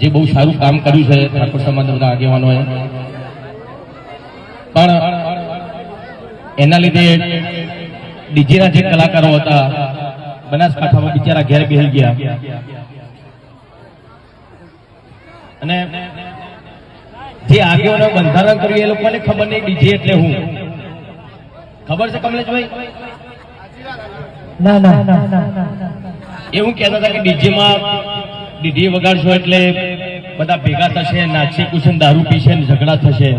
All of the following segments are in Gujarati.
જે બહુ સારું કામ કર્યું છે ઠાકોર સમાજના બધા આગેવાનોએ. પણ એના લીધે ડીજેના જે કલાકારો હતા બનાસકાંઠામાં બિચારા ઘેર બેસી ગયા. અને જે આગેવાનો બંધારણ કર્યું એ લોકોને ખબર નહીં ડીજે એટલે હું. ખબર છે કમલેશભાઈ? ના ના. એવું કહેતા હતા કે ડીજેમાં ડીજે વગાડશો એટલે બધા ભેગા થશે, નાચી કુશે દારૂ પીશે ને ઝઘડા થશે.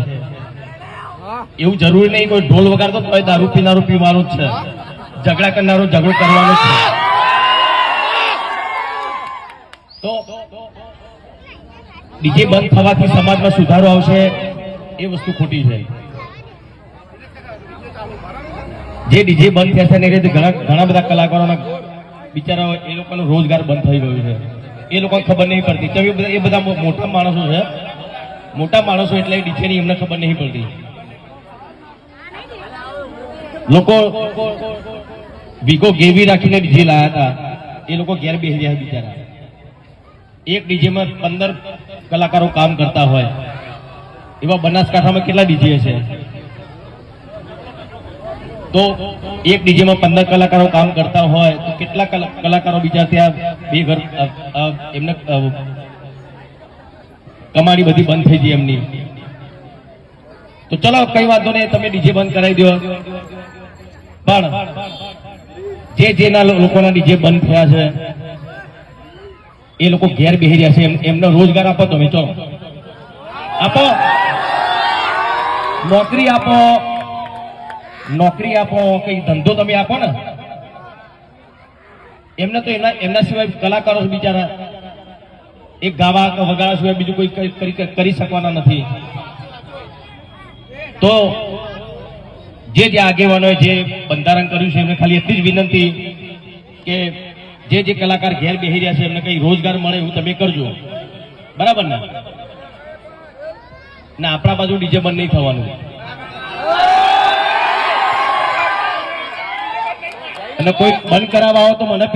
એવું જરૂરી નહીં કોઈ ઢોલ વગાડતો તો દારૂ પીનારો પીવાનો જ છે. ઝઘડા કરનારો ઝઘડો કરવાનો છે. તો ડીજે બંધ થવાથી સમાજમાં સુધારો આવશે એ વસ્તુ ખોટી છે. જે ડીજે બંધ થશે ને એ રીતે ઘણા ઘણા બધા કલાકારોના બિચારા એ લોકોનો રોજગાર બંધ થઈ ગયો છે. એ લોકોને ખબર નહીં પડતી. તો એ બધા એ મોટા માણસો છે. મોટા માણસો એટલે ડીજેની એમને ખબર નહીં પડતી. લોકો ભીગો ગેવી રાખીને ડીજે લાયા હતા. એ લોકો ઘેર બેસી રહ્યા બિચારા. એક ડીજેમાં પંદર કલાકારો કામ કરતા હોય. એવા બનાસકાંઠામાં કેટલા ડીજે છે તો એક ડીજેમાં પંદર કલાકારો કામ કરતા હોય, તો કેટલા કલા- કલાકારો બીજા ત્યાં બે ઘર એમને કમાડી બધી બંધ થઈ ગઈ એમની. તો ચલો, કઈ વાંધો નહીં, તમે ડીજે બંધ કરાવી દો. પણ જે, જેના લોકોના ડીજે બંધ થયા છે, એ લોકો ઘેર બેસી રહ્યા છે. એમ- એમનો રોજગાર આપો તમે, ચલો. આપો. નોકરી આપો. નોકરી આપો, કઈ ધંધો તમે આપો ને. એમને તો એમના એમના સિવાય કલાકારો બિચારા. એક ગાવા કે વગાડવા સિવાય બીજું કોઈ કરી શકવાના નથી. તો જે જે આગેવાનોએ જે બંધારણ કર્યું છે, એમને ખાલી એટલી જ વિનંતી કે જે જે કલાકાર ઘેર બેસી રહ્યા છે, એમને કઈ રોજગાર મળે એવું તમે કરજો. બરાબર ને? ના, આપણા બાજુ ડીજે બંધ નહીં થવાનું. અને કોઈ બંધ કરાવવા આવો તો મને